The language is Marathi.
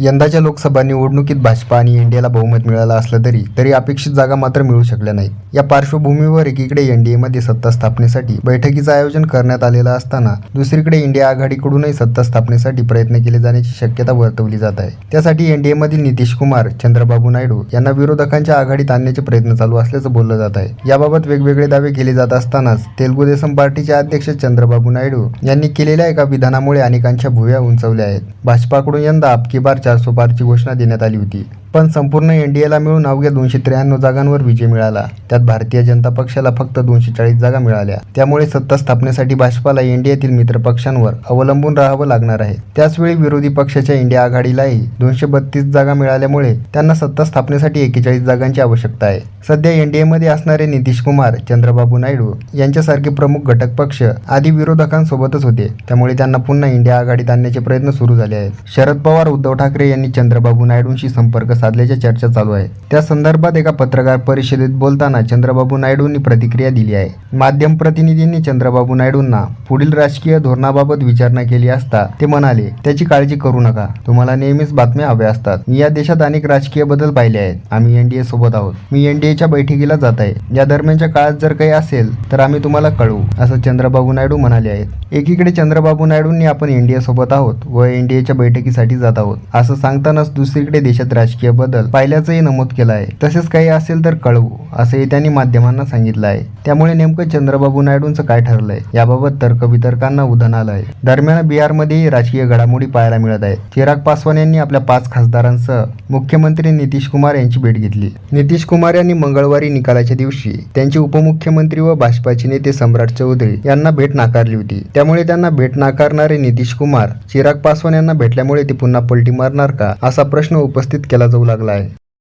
यंदाच्या लोकसभा निवडणुकीत भाजपा आणि एनडीएला बहुमत मिळालं असलं तरी तरी अपेक्षित जागा मात्र मिळू शकल्या नाही या पार्श्वभूमीवर एकीकडे एनडीएमध्ये सत्ता स्थापनेसाठी बैठकीचं आयोजन करण्यात आलेलं असताना दुसरीकडे इंडिया आघाडीकडूनही सत्ता स्थापनेसाठी प्रयत्न केले जाण्याची शक्यता वर्तवली जात आहे. त्यासाठी एनडीएमधील नितीश कुमार चंद्रबाबू नायडू यांना विरोधकांच्या आघाडीत आणण्याचे प्रयत्न चालू असल्याचं बोललं जात आहे. याबाबत वेगवेगळे दावे केले जात असतानाच तेलगू देसम पार्टीचे अध्यक्ष चंद्रबाबू नायडू यांनी केलेल्या एका विधानामुळे अनेकांच्या भुव्या उंचवल्या आहेत. भाजपाकडून यंदा आपकी बार चारसो पारची घोषणा देण्यात आली होती. पण संपूर्ण एनडीएला मिळून अवघ्या दोनशे त्र्याण्णव जागांवर विजय मिळाला. त्यात भारतीय जनता पक्षाला फक्त दोनशे चाळीस जागा मिळाल्या. त्यामुळे सत्ता स्थापनेसाठी भाजपाला एनडीएतील मित्र पक्षांवर अवलंबून राहावं लागणार आहे. त्याचवेळी विरोधी पक्षाच्या इंडिया आघाडीलाही दोनशे बत्तीस जागा मिळाल्यामुळे त्यांना सत्ता स्थापनेसाठी एकेचाळीस जागांची आवश्यकता आहे. सध्या एनडीएमध्ये असणारे नितीश कुमार चंद्रबाबू नायडू यांच्यासारखे प्रमुख घटक पक्ष आधी विरोधकांसोबतच होते. त्यामुळे त्यांना पुन्हा इंडिया आघाडीत आणण्याचे प्रयत्न सुरू झाले आहेत. शरद पवार उद्धव ठाकरे यांनी चंद्रबाबू नायडूंशी संपर्क साधल्याच्या चर्चा चालू आहे. त्या संदर्भात एका पत्रकार परिषदेत बोलताना चंद्रबाबू नायडूंनी प्रतिक्रिया दिली आहे. माध्यम प्रतिनिधींनी चंद्रबाबू नायडूंना पुढील राजकीय धोरणाबाबत विचारणा केली असता ते म्हणाले त्याची काळजी करू नका. तुम्हाला नेहमीच बातम्या हव्या असतात. मी या देशात अनेक राजकीय बदल पाहिले आहेत. आम्ही एनडीए सोबत आहोत. मी एनडीएच्या बैठकीला जात आहे. या दरम्यानच्या काळात जर काही असेल तर आम्ही तुम्हाला कळवू असं चंद्रबाबू नायडू म्हणाले आहेत. एकीकडे चंद्रबाबू नायडूंनी आपण एनडीए सोबत आहोत व एनडीएच्या बैठकीसाठी जात आहोत असं सांगतानाच दुसरीकडे देशात राजकीय बदल पाहिल्याचंही नमूद केलं आहे. तसेच काही असेल तर कळवू असंही त्यांनी माध्यमांना सांगितलं आहे. त्यामुळे नेमकं चंद्रबाबू नायडूंचं काय ठरलंय? याबाबत तर्कवितर्कांना उधन आलं आहे. दरम्यान बिहारमध्येही राजकीय घडामोडी पाहायला मिळत आहेत. चिराग पासवान यांनी आपल्या पाच खासदारांसह मुख्यमंत्री नितीश कुमार यांची भेट घेतली. नितीश कुमार यांनी मंगळवारी निकालाच्या दिवशी त्यांचे उपमुख्यमंत्री व भाजपाचे नेते सम्राट चौधरी यांना भेट नाकारली होती. त्यामुळे त्यांना भेट नाकारणारे नितीश कुमार चिराग पासवान यांना भेटल्यामुळे ते पुन्हा पलटी मारणार का असा प्रश्न उपस्थित केला जातो जाऊ लागला आहे